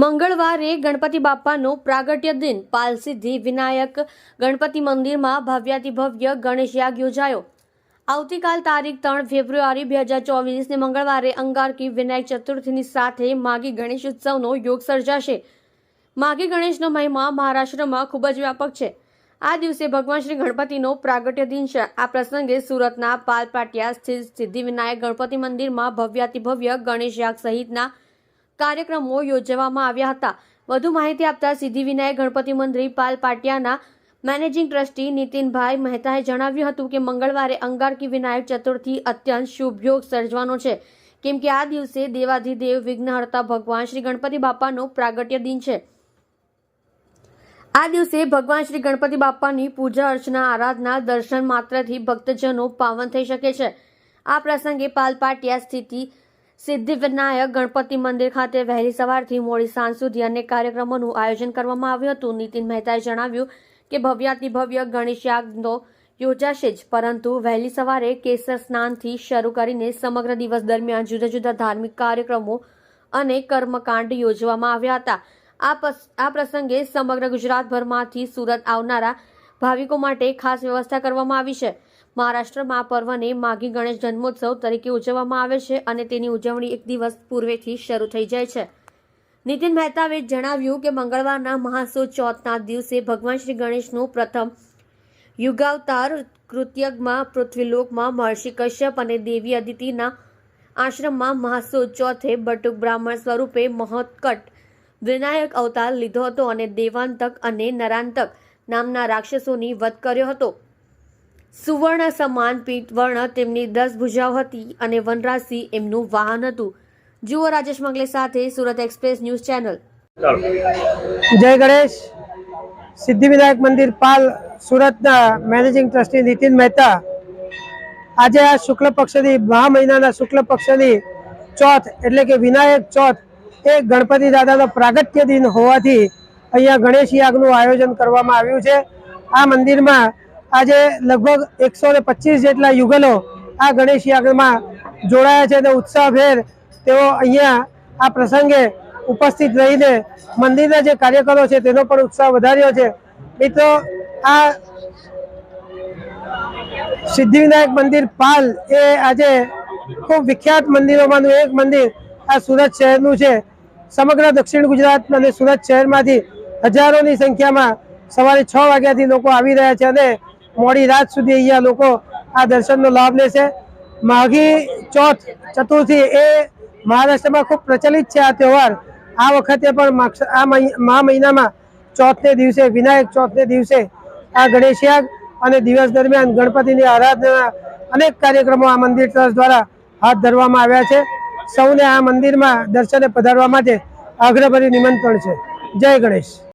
મંગળવારે ગણપતિ બાપાનો પ્રાગટ્ય દિન. પાલસિદ્ધિ વિનાયક ગણપતિ મંદિરમાં ભવ્યાતિભવ્ય ગણેશ યાગ યોજાયો. આવતીકાલ તારીખ ત્રણ ફેબ્રુઆરી બે હજાર ચોવીસને મંગળવારે અંગારકી વિનાયક ચતુર્થીની સાથે માગી ગણેશ ઉત્સવનો યોગ સર્જાશે. માગી ગણેશનો મહિમા મહારાષ્ટ્રમાં ખૂબ જ વ્યાપક છે. આ દિવસે ભગવાન શ્રી ગણપતિનો પ્રાગટ્ય દિન છે. આ પ્રસંગે સુરતના પાલપાટિયા સ્થિત સિદ્ધિવિનાયક ગણપતિ મંદિરમાં ભવ્યાતિભવ્ય ગણેશ યાગ સહિતના કાર્યક્રમો યોજવામાં આવ્યા હતા. વધુ માહિતી આપતા સિદ્ધિવિનાયક ગણપતિ મંદિર પાલ પાટિયાના મેનેજિંગ ટ્રસ્ટી નીતિનભાઈ મહેતાએ જણાવ્યું હતું કે મંગળવારે અંગારકી વિનાયક ચતુર્થી અત્યંત શુભ યોગ સર્જવાનો છે. કેમ કે આ દિવસે દેવાધિદેવ વિઘ્નહર્તા ભગવાન શ્રી ગણપતિ બાપાનો પ્રાગટ્ય દિન છે. આ દિવસે ભગવાન શ્રી ગણપતિ બાપાની પૂજા અર્ચના આરાધના દર્શન માત્રથી ભક્તજનો પાવન થઈ શકે છે. આ પ્રસંગે પાલપાટિયા સ્થિતિ સિદ્ધિવિનાયક ગણપતિ મંદિર ખાતે વહેલી સવારથી મોડી સાંજ સુધી અનેક કાર્યક્રમોનું આયોજન કરવામાં આવ્યું હતું. નીતિન મહેતાએ જણાવ્યું કે ભવ્યાતિ ભવ્ય ગણેશ યાગનો યોજાશે જ, પરંતુ વહેલી સવારે કેસર સ્નાનથી શરૂ કરીને સમગ્ર દિવસ દરમિયાન જુદા જુદા ધાર્મિક કાર્યક્રમો અને કર્મકાંડ યોજવામાં આવ્યા હતા. આ આ પ્રસંગે સમગ્ર ગુજરાતભરમાંથી સુરત આવનારા ભાવિકો માટે ખાસ વ્યવસ્થા કરવામાં આવી છે. મહારાષ્ટ્રમાં પર્વને માઘી ગણેશ જન્મોત્સવ તરીકે ઉજવવામાં આવે છે અને તેની ઉજવણી એક દિવસ પૂર્વેથી શરૂ થઈ જાય છે. નીતિન મહેતાએ જણાવ્યું કે મંગળવારના મહાસુ ચોથના દિવસે ભગવાન શ્રી ગણેશનું પ્રથમ યુગાવતાર કૃત્યગમાં પૃથ્વીલોકમાં મહર્ષિ કશ્યપ અને દેવી અદિતિના આશ્રમમાં મહાસુ ચોથે બટુક બ્રાહ્મણ સ્વરૂપે મહોત્કટ વિનાયક અવતાર લીધો હતો અને દેવાંતક અને નરાંતક નામના રાક્ષસોની વધ કર્યો હતો. સુવર્ણ સમાન પીઠ વર્ણ તેમની દસ ભુજાઓ હતી અને વનરાજસિંહ એમનું વાહન હતું. જુઓ રાજેશ મંગલે સાથે સુરત એક્સપ્રેસ ન્યૂઝ ચેનલ. જય ગણેશ. સિદ્ધિવિનાયક મંદિર પાલ સુરતના મેનેજિંગ ટ્રસ્ટી નીતિન મહેતા. આજે આ શુક્લ પક્ષની, મહા મહિનાના શુક્લ પક્ષની ચોથ, એટલે કે વિનાયક ચોથ, એ ગણપતિ દાદાનો પ્રાગટ્ય દિન હોવાથી અહીંયા ગણેશ યાગનું આયોજન કરવામાં આવ્યું છે. આ મંદિરમાં આજે લગભગ એકસો ને પચીસ જેટલા યુગલો આ ગણેશ યાગમાં જોડાયા છે અને ઉત્સાહભેર તેઓ અહીંયા આ પ્રસંગે ઉપસ્થિત રહીને મંદિરના જે કાર્યકરો છે તેનો પણ ઉત્સાહ વધાર્યો છે. મિત્રો, આ સિદ્ધિવિનાયક મંદિર પાલ એ આજે ખૂબ વિખ્યાત મંદિરોમાંનું એક મંદિર આ સુરત શહેરનું છે. સમગ્ર દક્ષિણ ગુજરાત અને સુરત શહેરમાંથી હજારોની સંખ્યામાં સવારે છ વાગ્યાથી લોકો આવી રહ્યા છે અને મોડી રાત સુધી અહીંયા લોકો આ દર્શનનો લાભ લેશે. માઘી ચોથ ચતુર્થી એ મહારાષ્ટ્રમાં ખૂબ પ્રચલિત છે આ તહેવાર. આ વખતે પણ આ મહા મહિનામાં ચોથને દિવસે, વિનાયક ચોથને દિવસે આ ગણેશયાગ અને દિવસ દરમિયાન ગણપતિની આરાધના અનેક કાર્યક્રમો આ મંદિર ટ્રસ્ટ દ્વારા હાથ ધરવામાં આવ્યા છે. સૌને આ મંદિરમાં દર્શને પધારવા માટે આગ્રહભર્યું નિમંત્રણ છે. જય ગણેશ.